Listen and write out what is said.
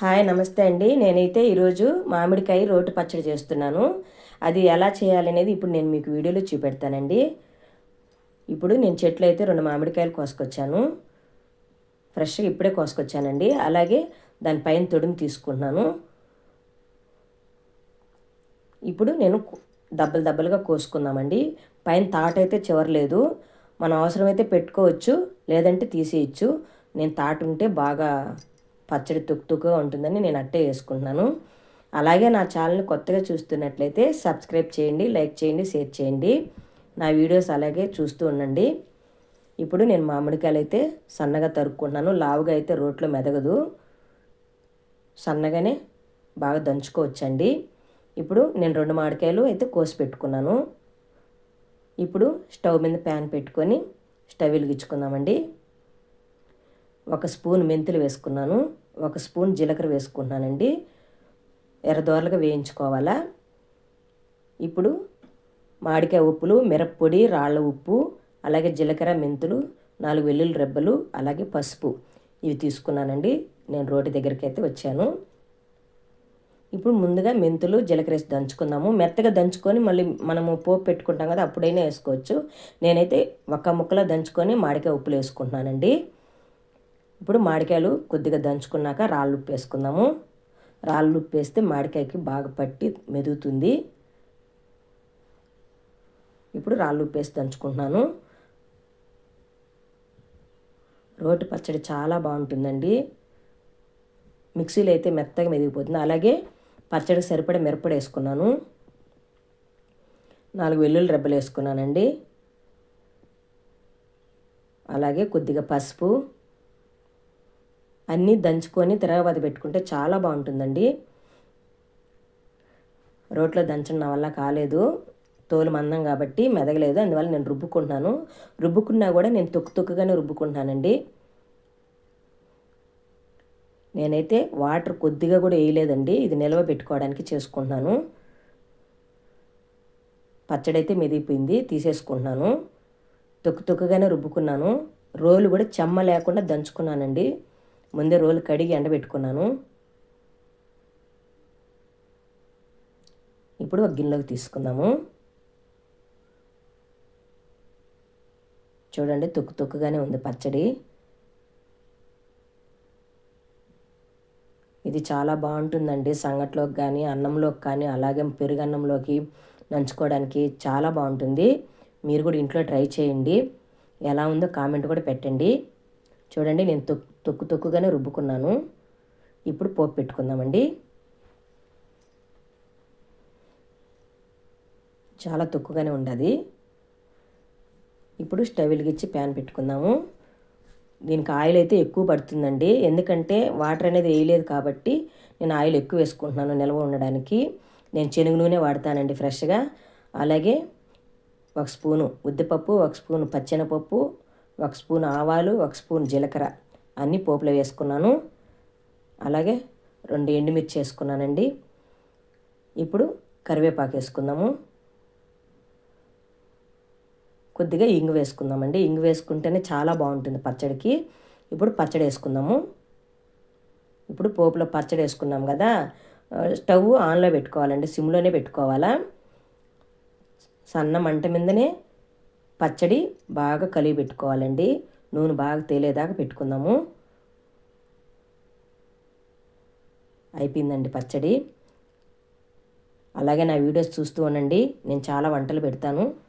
Hi నమస్తే అండి. నేనైతే ఈరోజు మామిడికాయ రోటి పచ్చడి చేస్తున్నాను. అది ఎలా చేయాలనేది ఇప్పుడు నేను మీకు వీడియోలో చూపెడతానండి. ఇప్పుడు నేను చెట్లు అయితే రెండు మామిడికాయలు కోసుకొచ్చాను. ఫ్రెష్గా ఇప్పుడే కోసుకొచ్చానండి. అలాగే దానిపైన తొడుము తీసుకుంటున్నాను. ఇప్పుడు నేను దబ్బలు దబ్బలుగా కోసుకుందామండి. పైన తాటైతే చివరలేదు మనం అవసరమైతే పెట్టుకోవచ్చు లేదంటే తీసేయచ్చు. నేను తాటు ఉంటే బాగా పచ్చడి తుక్తుగా ఉంటుందని నేను అట్టే వేసుకుంటున్నాను. అలాగే నా ఛానల్ని కొత్తగా చూస్తున్నట్లయితే సబ్స్క్రైబ్ చేయండి లైక్ చేయండి షేర్ చేయండి. నా వీడియోస్ అలాగే చూస్తూ ఉండండి. ఇప్పుడు నేను మామిడికాయలు అయితే సన్నగా తరుక్కుంటున్నాను. లావుగా అయితే రోట్లో మెదగదు. సన్నగానే బాగా దంచుకోవచ్చండి. ఇప్పుడు నేను రెండు మామిడికాయలు అయితే కోసి పెట్టుకున్నాను. ఇప్పుడు స్టవ్ మీద ప్యాన్ పెట్టుకొని స్టవ్ వెలిగించుకుందామండి. ఒక స్పూన్ మెంతులు వేసుకున్నాను. ఒక స్పూన్ జీలకర్ర వేసుకున్నానండి ఎర్రదోరలుగా వేయించుకోవాలా? ఇప్పుడు మామిడికాయ ఉప్పులు మిరప్పొడి రాళ్ళ ఉప్పు అలాగే జీలకర్ర మెంతులు నాలుగు వెల్లుల్లి రెబ్బలు అలాగే పసుపు ఇవి తీసుకున్నానండి. నేను రోటి దగ్గరికి అయితే వచ్చాను. ఇప్పుడు ముందుగా మెంతులు జీలకర్ర వేసి దంచుకుందాము. మెత్తగా దంచుకొని మళ్ళీ మనము పోపు పెట్టుకుంటాం కదా అప్పుడైనా వేసుకోవచ్చు. నేనైతే ఒక్క ముక్కలో దంచుకొని మామిడికాయ ఉప్పులు వేసుకుంటున్నానండి. ఇప్పుడు మామిడికాయలు కొద్దిగా దంచుకున్నాక రాళ్ళు ఉప్పు వేసుకుందాము రాళ్ళు ఉప్పు వేస్తే మామిడికాయకి బాగా పట్టి మెదుగుతుంది. ఇప్పుడు రాళ్ళు ఉప్పు వేసి దంచుకుంటున్నాను. రోటి పచ్చడి చాలా బాగుంటుందండి. మిక్సీలో అయితే మెత్తగా మెదిగిపోతుంది. అలాగే పచ్చడికి సరిపడే మిరపడి వేసుకున్నాను. నాలుగు వెల్లుల్లి రెబ్బలు వేసుకున్నానండి. అలాగే కొద్దిగా పసుపు అన్నీ దంచుకొని తిరగబాత పెట్టుకుంటే చాలా బాగుంటుందండి. రోట్లో దంచడం నా వల్ల కాలేదు. తోలు మందం కాబట్టి మెదగలేదు. అందువల్ల నేను రుబ్బుకుంటున్నాను. రుబ్బుకున్నా కూడా నేను తొక్కు తొక్కుగానే రుబ్బుకుంటున్నానండి. నేనైతే వాటర్ కొద్దిగా కూడా వేయలేదండి. ఇది నిల్వ పెట్టుకోవడానికి చేసుకుంటున్నాను. పచ్చడి అయితే మెదిగిపోయింది. తీసేసుకుంటున్నాను. తొక్కు తొక్కుగానే రుబ్బుకున్నాను. రోలు కూడా చెమ్మ లేకుండా దంచుకున్నానండి. ముందే రోలు కడిగి ఎండబెట్టుకున్నాను. ఇప్పుడు ఒక గిన్నెలోకి తీసుకుందాము. చూడండి తొక్కు తొక్కుగానే ఉంది పచ్చడి. ఇది చాలా బాగుంటుందండి సంగట్లోకి కానీ అన్నంలోకి కానీ అలాగే పెరుగన్నంలోకి నంచుకోవడానికి చాలా బాగుంటుంది. మీరు కూడా ఇంట్లో ట్రై చేయండి. ఎలా ఉందో కామెంట్ కూడా పెట్టండి. చూడండి నేను తొక్కు తొక్కు తొక్కుగానే రుబ్బుకున్నాను. ఇప్పుడు పోపు పెట్టుకుందామండి. చాలా తొక్కుగానే ఉండదు. ఇప్పుడు స్టవ్ వెలిగించి ప్యాన్ పెట్టుకుందాము. దీనికి ఆయిల్ అయితే ఎక్కువ పడుతుందండి. ఎందుకంటే వాటర్ అనేది వేయలేదు కాబట్టి నేను ఆయిల్ ఎక్కువ వేసుకుంటున్నాను నిల్వ ఉండడానికి. నేను శనగ నూనె వాడతానండి ఫ్రెష్గా. అలాగే ఒక స్పూను ఉద్దిపప్పు ఒక స్పూను పచ్చెనపప్పు ఒక స్పూన్ ఆవాలు ఒక స్పూన్ జీలకర్ర అన్నీ పోపులో వేసుకున్నాను. అలాగే రెండు ఎండుమిర్చి వేసుకున్నానండి. ఇప్పుడు కరివేపాకు వేసుకుందాము. కొద్దిగా ఇంగు వేసుకుందామండి. ఇంగు వేసుకుంటేనే చాలా బాగుంటుంది పచ్చడికి. ఇప్పుడు పచ్చడి వేసుకుందాము. ఇప్పుడు పోపులో పచ్చడి వేసుకున్నాం కదా. స్టవ్ ఆన్లో పెట్టుకోవాలండి. సిమ్లోనే పెట్టుకోవాలా. సన్న మంట మీదనే పచ్చడి బాగా కలిగి పెట్టుకోవాలండి. నూనె బాగా తేలేదాకా పెట్టుకుందాము. అయిపోయిందండి పచ్చడి. అలాగే నా వీడియోస్ చూస్తూ ఉండండి. నేను చాలా వంటలు పెడతాను.